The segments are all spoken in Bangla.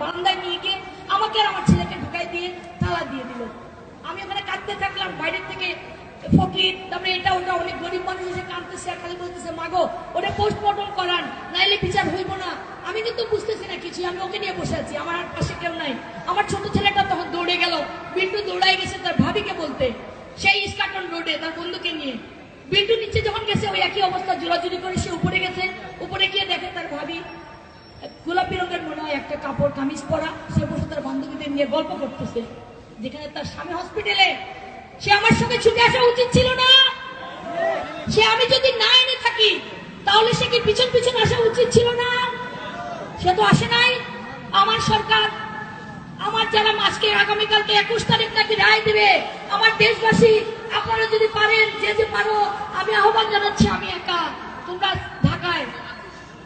বারান্দায় নিয়ে গিয়ে আমাকে আর আমার ছেলেকে ঢুকাই দিয়ে তালা দিয়ে দিল। আমি ওখানে কাঁদতে থাকলাম, বাইরের থেকে ফকির, তারপরে এটা ওটা, অনেক গরিব মানুষ এসে কাঁদতেছে খালি বলতেছে, মাগো, ওটা পোস্টমর্টম করান, নাইলে বিচার হইব না। আমি কিন্তু বুঝতেছি না কিছু আমি ওকে নিয়ে বসে আছি, আমার আর পাশে কেউ নাই। আমার ছোট ছেলেটা তখন দৌড়ে গেল বিল্টু দৌড়াই গেছে তার ভাবিকে বলতে, সেই ইস্কাটন রোডে তার বন্ধুকে নিয়ে। বিল্টু নিচে যখন গেছে, ওই একই অবস্থা, জোরাজুরি করে সে উপরে গেছে উপরে গিয়ে দেখে তার ভাবি রঙের মনে হয় একটা কাপড়, কামিজ পরা, সে বসে তার বান্ধবীদের নিয়ে গল্প করতেছে, যেখানে তার স্বামী হসপিটালে সে আমার সঙ্গে ছুটে আসা উচিত ছিল না। সে আমি যদি না এনে থাকি, তাহলে সে কি পিছন পিছন আসা উচিত ছিল না? সে তো আসে নাই। আমার সরকার, আমার যারা আজকে আগামীকালকে একুশ তারিখ নাকি রায় দেবে, আমার দেশবাসী, আপনারা যদি পারেন, যে যে পারো, আমি আহ্বান জানাচ্ছি, আমি একা। তোমরা ঢাকায়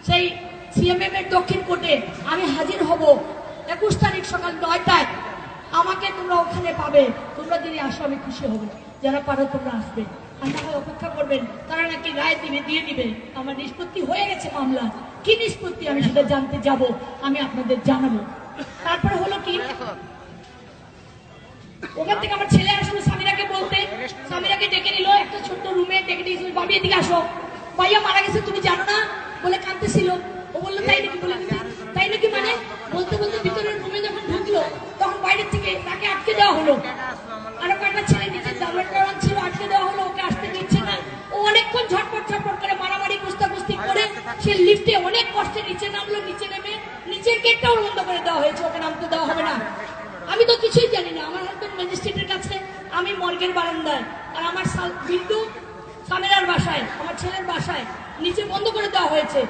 সেই সিএমএম এর দক্ষিণ কোর্টে আমি হাজির হব। একুশ তারিখ সকাল নয়টায়। আমাকে তোমরা ওখানে পাবে। তোমরা যদি আসো, আমি খুশি হব। যারা পারো, তোমরা আসবে। আর না হয় অপেক্ষা করবেন। তারা নাকি রায় দিবে, দিয়ে দিবে। আমার নিষ্পত্তি হয়ে গেছে মামলা। কি নিষ্পত্তি? আমি সেটা জানতে যাব। আমি আপনাদের জানাব। তারপরে হলো কি? ওখান থেকে আমার ছেলে আসলো সামিরাকে বলতে। সামিরাকে ডেকে নিল। একটা ছোট্ট রুমে ডেকে দিয়েছিল বাবি, এদিকে আসো। ভাইয়া, মারা গেছে, তুমি জানো না? বলে কাঁদতেছিল। ও বলল, তাই নাকি বলে তাই নাকি মানে? বলতে বলতে ভিতরের রুমে যখন ঢুকলো, তখন বাইরের থেকে তাকে আটকে দেওয়া হলো। আরও কয়েকটা ছেলে নিচে দাবার টাবার ছিল, আটকে দেওয়া হলো, ওকে আসতে দিচ্ছে না। ও অনেকক্ষণ ঝটপট ঝটপট করে মারামারি কুস্তাকুস্তি করে সে লিফটে অনেক কষ্টে নিচে নামলো, নিচে নেমে নিচের গেটটাও বন্ধ করে দেওয়া হয়েছে, ওকে নামতে দেওয়া হবে না। আমি তো কিছুই জানি না, আমার হাজবেন্ড ম্যাজিস্ট্রেটের কাছে, আমি মর্গের বারান্দায়। আর আমার বিন্দু সামেরার বাসায়, আমার ছেলের বাসায় নিচে বন্ধ করে দেওয়া হয়েছে।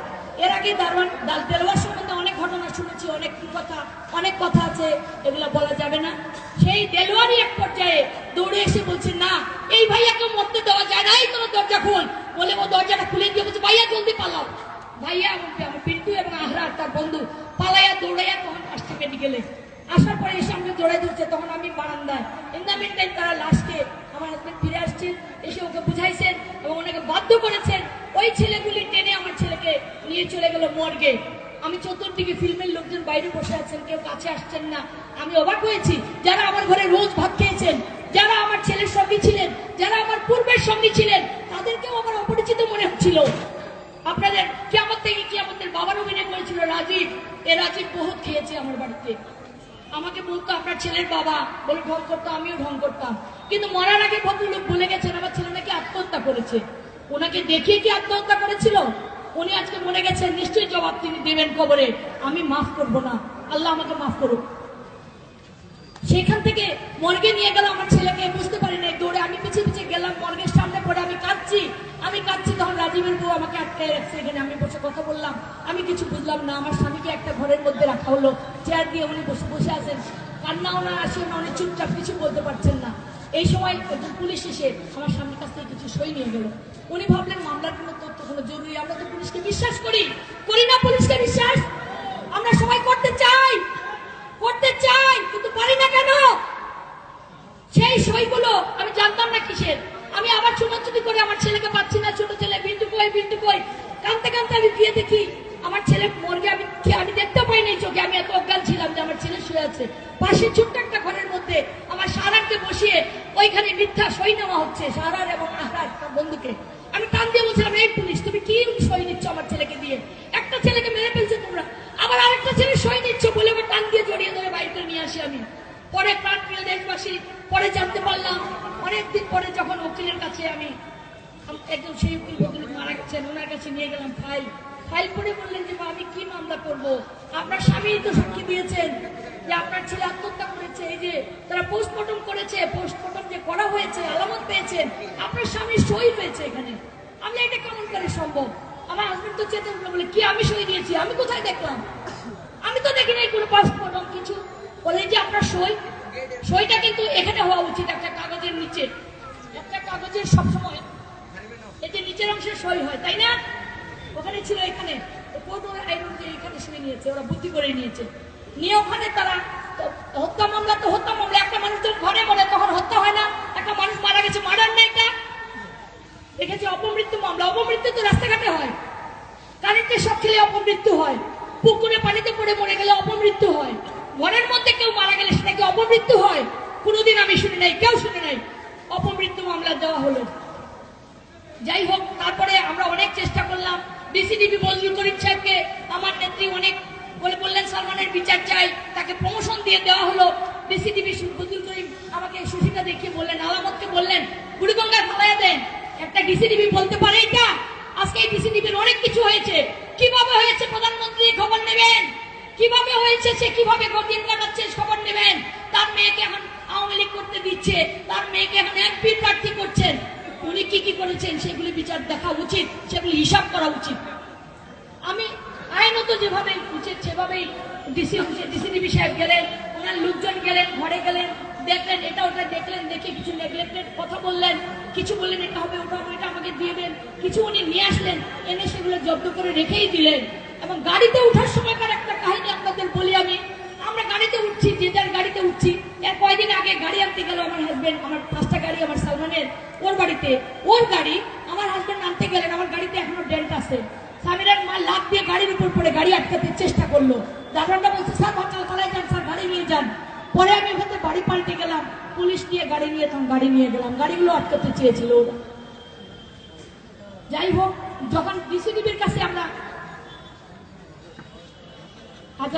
এর আগে দারোয়ান, দাল দেলোয়ার সম্বন্ধে অনেক ঘটনা শুনেছি, অনেক কথা অনেক কথা আছে, এগুলো বলা যাবে না। সেই দেলোয়ারই এক পর্যায়ে দৌড়ে এসে বলছে, না, এই ভাইয়াকে মরতে দেওয়া যায় না, এই তোর দরজা খোল। বলে ও দরজাটা খুলে দিয়ে বলছে, ভাইয়া, জলদি পালাও। ভাইয়া, আমার পিন্টু এবং আহরার তার বন্ধু পালাইয়া দৌড়াইয়া তখন থেকে নিগেলে আসার পরে এসে আমাকে জড়াই ধরছে, তখন আমি বারান্দায়। ইন দ্য মিন টাইম তারা লাস্টে আমার হাজবেন্ড ফিরে আসছেন, এসে ওকে বুঝাইছেন এবং ওনাকে বাধ্য করেছেন, ওই ছেলেগুলি টেনে আমার ছেলেকে নিয়ে চলে গেল মর্গে। আমি চতুর্দিকে ফিল্মের লোকজন বাইরে বসে আছেন, কেউ কাছে আসছেন না। আমি অবাক হয়েছি, যারা আমার ঘরে রোজ ভাত খেয়েছেন, যারা আমার ছেলের সঙ্গী ছিলেন, যারা আমার পূর্বের সঙ্গী ছিলেন, তাদেরকেও আমার অপরিচিত মনে হচ্ছিল। আপনাদের কি আমার থেকে কি আমাদের বাবার অভিনয় করেছিল রাজীব। এ রাজীব বহুত খেয়েছে আমার বাড়িতে। আমাকে বলতো আপনার ছেলের বাবা বলে ঢং করতো আমিও ঢং করতাম। কিন্তু মরার আগে ভদ্রলোক বলে গেছেন, আমার ছেলে নাকি আত্মহত্যা করেছে। ওনাকে দেখিয়ে কি আত্মহত্যা করেছিল? উনি আজকে মরে গেছেন, নিশ্চয়ই জবাব তিনি দেবেন কবরে। আমি মাফ করব না। আল্লাহ আমাকে মাফ করুক। সেখান থেকে মর্গে নিয়ে গেল আমার ছেলেকে, বুঝতে পারি নাই দৌড়ে আমি পিছিয়ে পিছিয়ে গেলাম, মর্গের সামনে পড়ে আমি কাঁদছি। আমি কাঁদছি তখন রাজীবের বউ আমাকে আটকে রাখছে এখানে, আমি বসে কথা বললাম। আমি কিছু বুঝলাম না, আমার স্বামীকে একটা ঘরের মধ্যে রাখা হলো। চেয়ার দিয়ে উনি বসে বসে আছেন। কান্না ওনার আসে, না উনি চুপচাপ কিছু বলতে পারছেন না। এই সময় একজন পুলিশ এসে আমার স্বামীর কাছ থেকে কিছু সই নিয়ে গেল। উনি ভাবলেন, মামলার কোনো তথ্য কোনো জরুরি, আমরা তো পুলিশকে বিশ্বাস করি। করি না পুলিশকে বিশ্বাস? আমরা সবাই করতে চাই করতে চাই, কিন্তু পারি না কেন? সেই সইগুলো আমি জানতাম না কিসের। আমি আবার ছোটাছুটি করে আমার ছেলেকে পাচ্ছি না, ছোট ছেলে, বিন্দু কই বিন্দু কই? কানতে কানতে আমি গিয়ে দেখি, আমার ছেলে মর্গে, আমি আমি দেখতে পাই নাই চোখে, আমি এত অজ্ঞান ছিলাম যে আমার ছেলে শুয়ে আছে। পাশে ছোট্ট একটা ঘরের মধ্যে আমার সারারকে বসিয়ে ওইখানে মিথ্যা সই নেওয়া হচ্ছে, সারার এবং আহরার তার বন্ধুকে। আমি টান দিয়ে বলছিলাম, এই পুলিশ, তুমি কি সই নিচ্ছ আমার ছেলেকে দিয়ে? একটা ছেলেকে মেরে ফেলছে তোমরা। আবার আরেকটা ছেলে সই নিচ্ছ বলে ওকে টান দিয়ে জড়িয়ে ধরে বাইর নিয়ে আসি আমি। পরে প্রাণ প্রিয় দেশবাসী পরে জানতে পারলাম, অনেকদিন পরে যখন উকিলের কাছে আমি একজন সেই উকিল ভদ্রলোক মারা গেছেন, ওনার কাছে নিয়ে গেলাম ফাইল। ফাইল পড়ে বললেন যে আমি কি মামলা করব? আপনার স্বামী তো সাক্ষী দিয়েছেন যে, আপনার ছেলে আত্মহত্যা করেছে। এই যে, তারা পোস্টমর্টম করেছে পোস্টমর্টম যে করা হয়েছে, আলামত পেয়েছেন, আপনার স্বামী সই হয়েছে এখানে। আমি এটা কেমন করে সম্ভব? আমার হাজবেন্ড তো চেতন বলে, কি আমি সই দিয়েছি? আমি কোথায় দেখলাম? আমি তো দেখি নাই কোনো পাসপোর্ট কিছু। বলে যে, আপনার সই সইটা কিন্তু এখানে হওয়া উচিত, একটা কাগজের নিচে। একটা কাগজের সবসময় যে নিচের অংশে সই হয়, তাই না? ওখানে ছিল এখানে। এখানে সই নিয়েছে, ওরা বুদ্ধি করে নিয়েছে। নিয়ে ওখানে তারা হত্যা মামলা, তো হত্যা মামলা, একটা মানুষ যখন ঘরে মরে তখন হত্যা হয় না, একটা মানুষ মারা গেছে মারার না এটা? দেখেছি অপমৃত্যু মামলা, অপমৃত্যু তো রাস্তাঘাটে হয়। কারেন্টের সব খেলে অপমৃত্যু হয়, পুকুরে পানিতে পড়ে মরে গেলে অপমৃত্যু হয়। ঘরের মধ্যে কেউ মারা গেলে সেটাকে অপমৃত্যু হয়? কোনোদিন আমি শুনি নাই, কেউ শুনি নাই। অপমৃত্যু মামলা দেওয়া হলো। যাই হোক, তারপরে আমরা অনেক চেষ্টা করলাম। ডিসিডিবি বজলুল করিম সাহেবকে, আমার নেত্রী অনেক বলে বললেন, সালমানের বিচার চাই। তাকে প্রমোশন দিয়ে দেওয়া হলো। ডিসিডিবি বজলুল করিম আমাকে সুশীতা দেখিয়ে বললেন, আলামতকে বললেন বুড়িগঙ্গায় ফালাইয়া দেন। একটা ডিসিডিবি বলতে পারে এটা? আজকে এই ডিসিডিবির অনেক কিছু হয়েছে। কীভাবে হয়েছে? প্রধানমন্ত্রী খবর নেবেন? কীভাবে হয়েছে, সে কীভাবে দিন কাটাচ্ছে, খবর নেবেন। তার মেয়েকে এখন আওয়ামী লীগ করতে দিচ্ছে। তার মেয়েকে এখন এমপি প্রার্থী করছেন। উনি কি কি করেছেন সেগুলি বিচার দেখা উচিত, সেগুলি হিসাব করা উচিত। আমি আইনত যেভাবে উচিত সেভাবেই ডিসি, ডিসিডিবি সাহেব গেলেন, ওনার লোকজন গেলেন, ঘরে গেলেন, দেখলেন, এটা ওটা দেখলেন, দেখে কিছু নেগলেক্টেড কথা বললেন, কিছু বললেন, এটা হবে, ওটা হবে, এটা আমাকে দিবেন কিছু উনি নিয়ে আসলেন, এনে সেগুলো জব্দ করে রেখেই দিলেন। এবং গাড়িতে ওঠার সময়কার একটা কাহিনী আপনাদের বলি আমি। আমরা গাড়িতে উঠছি, যে যার গাড়িতে উঠছি, এর কয়দিন আগে গাড়ি আনতে গেল আমার হাজব্যান্ড আমার পাঁচটা গাড়ি, আমার সালমানের, ওর বাড়িতে। ওর গাড়ি আমার হাজবেন্ড আনতে গেলেন, আমার গাড়িতে এখনও ডেন্ট আছে। সামিরার মা লাভ দিয়ে গাড়ির উপর পড়ে গাড়ি আটকাতে চেষ্টা করল। দাদাটা বলছে, স্যার, বাচ্চা চালাই যান, স্যার, গাড়ি নিয়ে যান। পরে আমি ওখানে বাড়ি পাল্টে গেলাম। পুলিশ নিয়ে গাড়ি নিয়ে, তখন গাড়ি নিয়ে গেলাম। গাড়িগুলো আটকাতে চেয়েছিল। যাই হোক, যখন ডিসিডিবির কাছে আমরা